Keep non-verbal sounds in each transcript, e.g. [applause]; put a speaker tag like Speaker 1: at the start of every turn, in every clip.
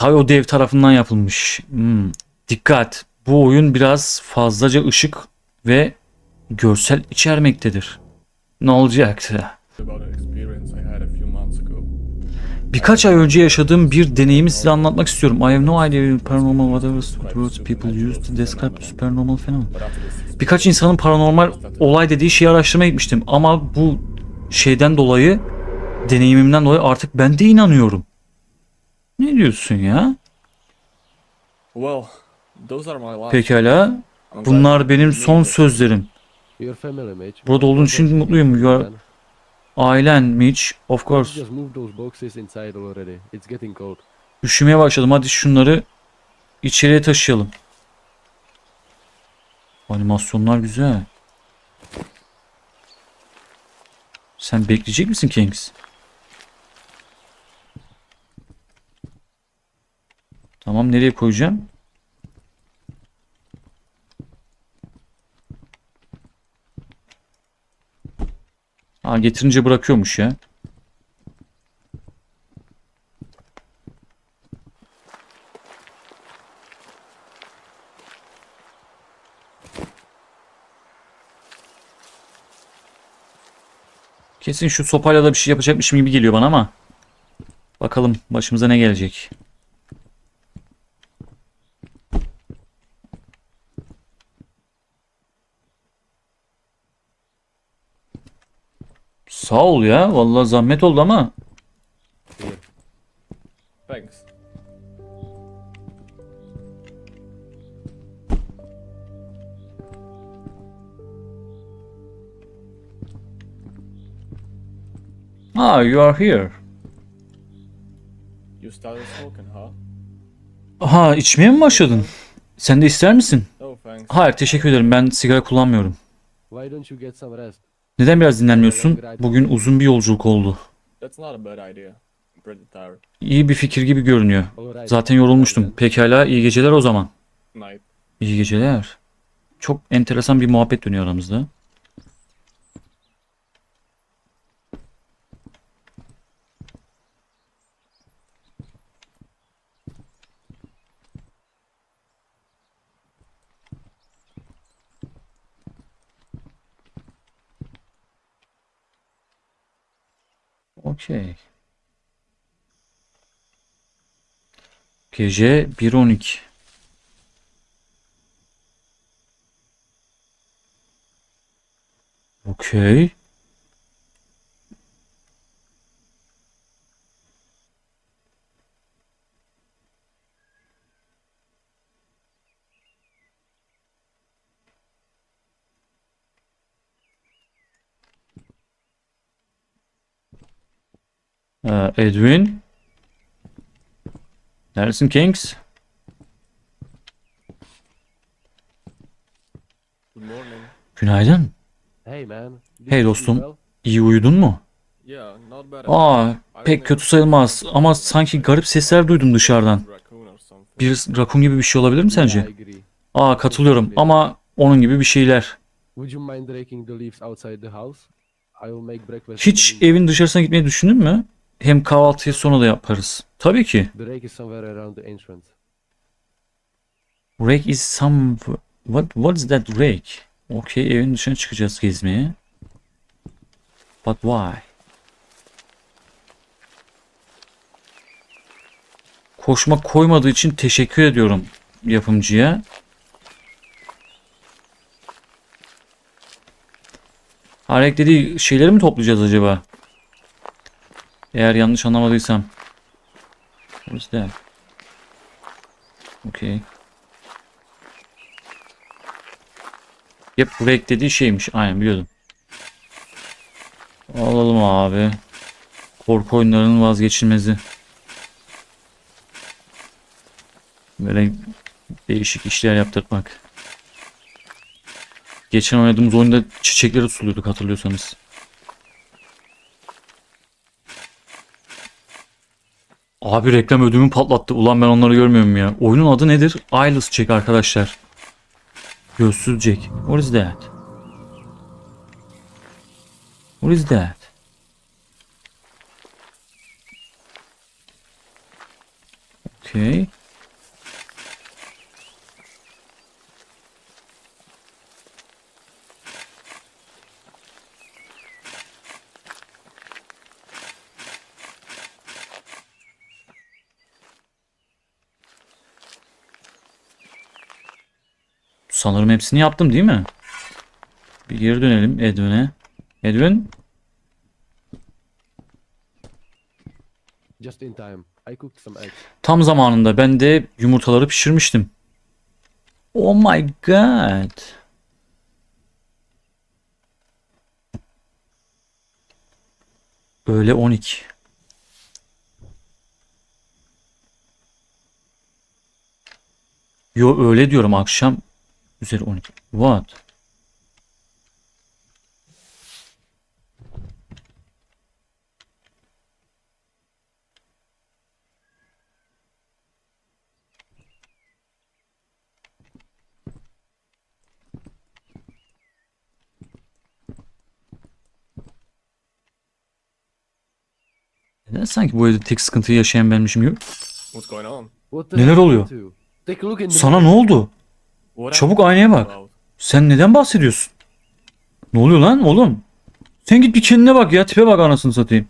Speaker 1: Tabii o dev tarafından yapılmış. Hmm. Dikkat. Bu oyun biraz fazlaca ışık ve görsel içermektedir. Ne olacaktı? Birkaç ay önce yaşadığım bir deneyimi size anlatmak istiyorum. I have no idea paranormal whatever words people use to describe the paranormal phenomenon.
Speaker 2: This
Speaker 1: Birkaç insanın paranormal olay dediği şeyi araştırmaya gitmiştim. Ama bu şeyden dolayı, deneyimimden dolayı artık ben de inanıyorum. Ne diyorsun ya?
Speaker 2: well, those are my last.
Speaker 1: Pekala. Bunlar benim son sözlerim.
Speaker 3: Your.
Speaker 1: Burada olduğun için mutluyum. You are- Ailen Mitch, of course. Üşümeye başladım. Hadi şunları içeriye taşıyalım. Animasyonlar güzel. Sen bekleyecek misin Kings? Tamam nereye koyacağım? Ha getirince bırakıyormuş ya. Kesin şu sopayla da bir şey yapacakmışım gibi geliyor bana ama. Bakalım başımıza ne gelecek. Sağ ol ya. Vallahi zahmet oldu ama.
Speaker 2: Thanks.
Speaker 1: Ah, you are here.
Speaker 2: You started smoking, huh?
Speaker 1: Aha, içmeye mi başladın? Sen de ister misin?
Speaker 2: No thanks.
Speaker 1: Hayır, teşekkür ederim. Ben sigara kullanmıyorum.
Speaker 3: Why don't you get some rest?
Speaker 1: Neden biraz dinlenmiyorsun? Bugün uzun bir yolculuk oldu. İyi bir fikir gibi görünüyor. Zaten yorulmuştum. Pekala, iyi geceler o zaman. İyi geceler. Çok enteresan bir muhabbet dönüyor aramızda. Okey. Gece 1.12. Okey. Edwin. Neredesin Kings?
Speaker 2: Good morning.
Speaker 1: Günaydın.
Speaker 3: Hey man.
Speaker 1: Hey dostum. İyi uyudun mu?
Speaker 2: Yeah, not bad.
Speaker 1: Aa, pek kötü sayılmaz ama sanki garip sesler duydum dışarıdan. Bir rakun gibi bir şey olabilir mi sence? Aa, katılıyorum ama onun gibi bir şeyler. Hiç evin dışarısına gitmeyi düşündün mü? Hem kahvaltıyı sonra da yaparız. Tabii ki.
Speaker 3: rake is somewhere around the entrance.
Speaker 1: Rake is some... What, what is that rake? Okey, evin dışına çıkacağız gezmeye. But why? Koşma koymadığı için teşekkür ediyorum yapımcıya. Harek dediği şeyleri mi toplayacağız acaba? Eğer yanlış anlamadıysam. İs that? Okay. Yep break dediği şeymiş. Aynen biliyordum. Alalım abi. Korku oyunlarının vazgeçilmezi. Böyle değişik işler yaptırmak. Geçen oynadığımız oyunda çiçekleri suluyorduk hatırlıyorsanız. Abi reklam ödümü patlattı. Ulan ben onları görmüyorum ya. Oyunun adı nedir? Eyeless Jack arkadaşlar. Gözsüz Jack. What is that? What is that? Okey. Sanırım hepsini yaptım değil mi? Bir geri dönelim Edwin'e. Edwin?
Speaker 3: Just in time. I cooked some eggs.
Speaker 1: Tam zamanında ben de yumurtaları pişirmiştim. Oh my god. Öğle 12. Yo öyle diyorum akşam üzeri 12. What? Neden sanki bu evde tek sıkıntıyı yaşayan benmişim gibi?
Speaker 2: What's going on?
Speaker 3: What the
Speaker 1: Neler
Speaker 3: hell
Speaker 1: oluyor? Sana ne oldu? Çabuk aynaya bak. Sen neden bahsediyorsun? Ne oluyor lan oğlum? Sen git bir kendine bak ya tipe bak anasını satayım.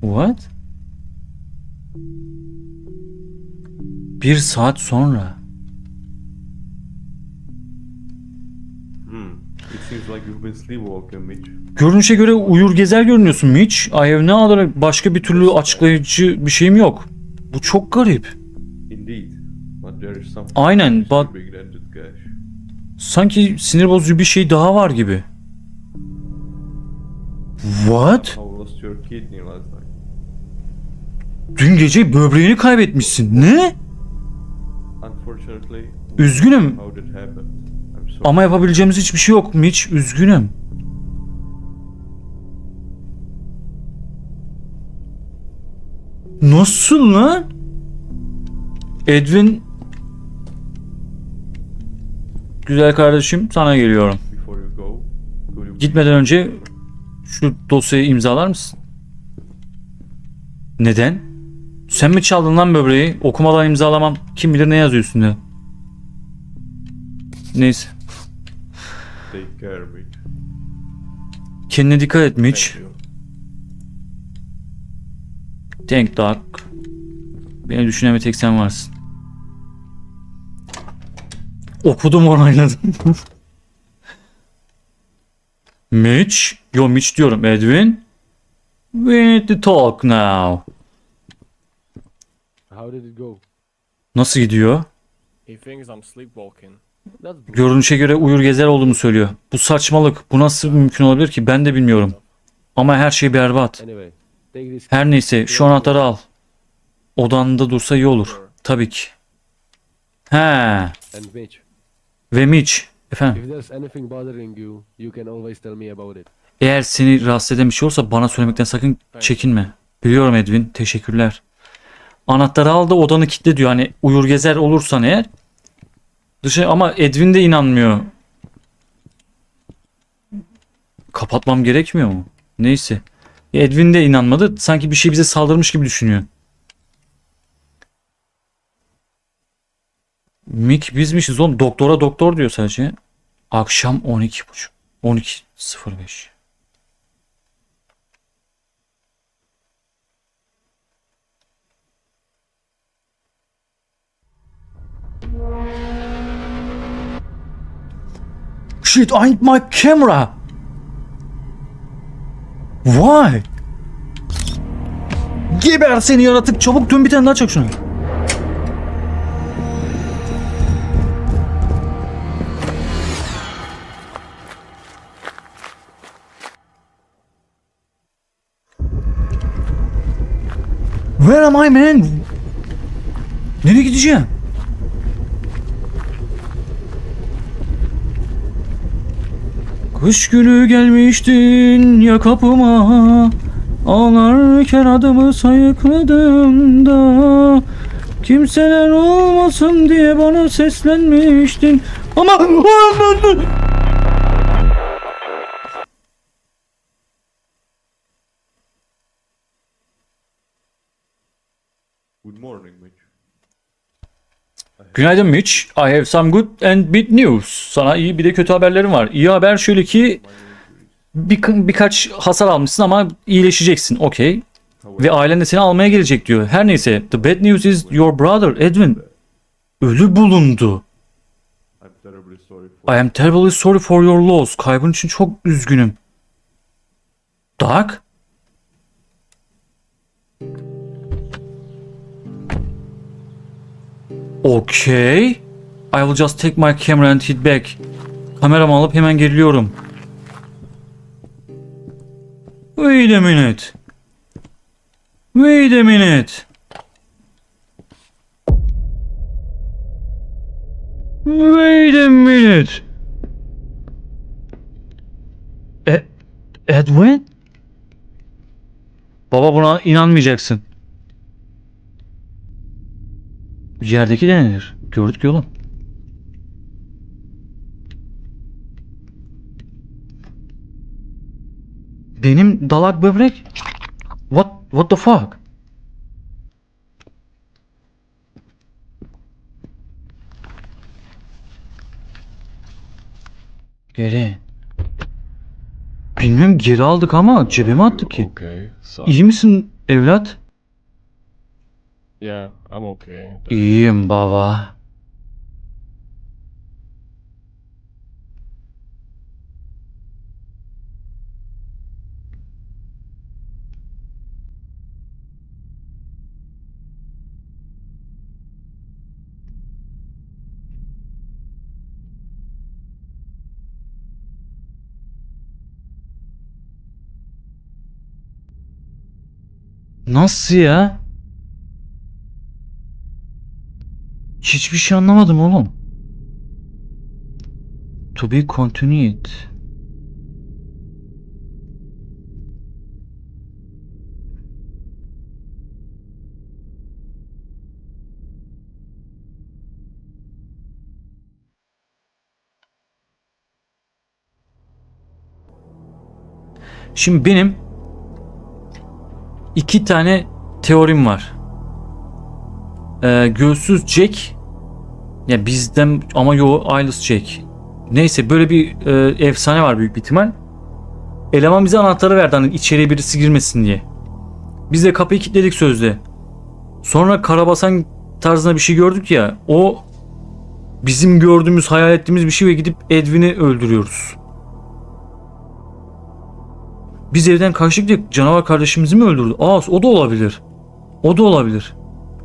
Speaker 1: What? Bir saat sonra. Görünüşe göre uyur gezer görünüyorsun Mitch. I have ne olarak başka bir türlü açıklayıcı bir şeyim yok. Bu çok garip. Aynen, but-. Sanki sinir bozucu bir şey daha var gibi. What? Dün gece böbreğini kaybetmişsin. Ne?
Speaker 4: Unfortunately,
Speaker 1: Üzgünüm ama yapabileceğimiz hiçbir şey yok Mitch. Üzgünüm. Nasıl lan? Edwin Güzel kardeşim sana geliyorum. Gitmeden önce şu dosyayı imzalar mısın? Neden? Sen mi çaldın lan böbreği? Okumadan imzalamam. Kim bilir ne yazıyor üstünde. Neyse. Kendine dikkat et Mitch.
Speaker 2: Thank
Speaker 1: Doc. Beni düşünen bir tek sen varsın. Okudum onayladım. [laughs] Mitch. Yo Mitch diyorum Edwin. We need to talk now.
Speaker 3: How did it go?
Speaker 1: Nasıl gidiyor?
Speaker 2: He thinks I'm sleepwalking.
Speaker 1: Görünüşe göre uyur gezer olduğumu söylüyor. Bu saçmalık. Bu nasıl mümkün olabilir ki? Ben de bilmiyorum. Ama her şey berbat. Her neyse şu anahtarı al. Odanda dursa iyi olur. Tabii ki. He. Ve Mitch. Efendim. Eğer seni rahatsız eden bir şey olsa bana söylemekten sakın çekinme. Biliyorum Edwin. Teşekkürler. Anahtarı al da odanı kilitle diyor. Hani uyur gezer olursan eğer. Dışı ama Edwin de inanmıyor. Kapatmam gerekmiyor mu? Neyse. Edwin de inanmadı. Sanki bir şey bize saldırmış gibi düşünüyor. Mick bizmişiz oğlum. Doktora doktor diyor sadece. Akşam 12.30. 12.05. Shit, I need my camera. Why? Geber seni yaratık. Çabuk dön bir tane daha çak şunu. Where am I man? Nereye gideceğim? Kış günü gelmiştin ya kapıma. Ağlarken adımı sayıkladım da. Kimseler olmasın diye bana seslenmiştin. Ama
Speaker 4: Good morning, Mitch.
Speaker 1: Günaydın Mitch. I have some good and bad news. Sana iyi bir de kötü haberlerim var. İyi haber şöyle ki bir, birkaç hasar almışsın ama iyileşeceksin. Okey. Ve ailen de seni almaya gelecek diyor. Her neyse. The bad news is your brother Edwin ölü bulundu. I am terribly sorry for your loss. Kaybın için çok üzgünüm. Doug? Okay. I will just take my camera and head back. Kameramı alıp hemen geliyorum. Wait a minute. Wait a minute. Wait a minute. E Edwin? Baba buna inanmayacaksın. Yerdeki de nedir? Gördük yolun. Benim dalak böbrek? What what the fuck? Geri. Bilmem geri aldık ama cebime attık ki. İyi misin evlat?
Speaker 3: Yeah, I'm okay.
Speaker 1: İyiyim baba. Nasıl ya? Hiçbir şey anlamadım oğlum. To be continued. Şimdi benim iki tane teorim var. Ee, göğsüz Jack ya bizden ama yo Eyeless Jack. Neyse böyle bir e, efsane var büyük bir ihtimal. Eleman bize anahtarı verdi hani içeriye birisi girmesin diye. Biz de kapıyı kilitledik sözde. Sonra karabasan tarzında bir şey gördük ya. O bizim gördüğümüz hayal ettiğimiz bir şey ve gidip Edwin'i öldürüyoruz. Biz evden kaçtık diye canavar kardeşimizi mi öldürdü? Aa o da olabilir. O da olabilir.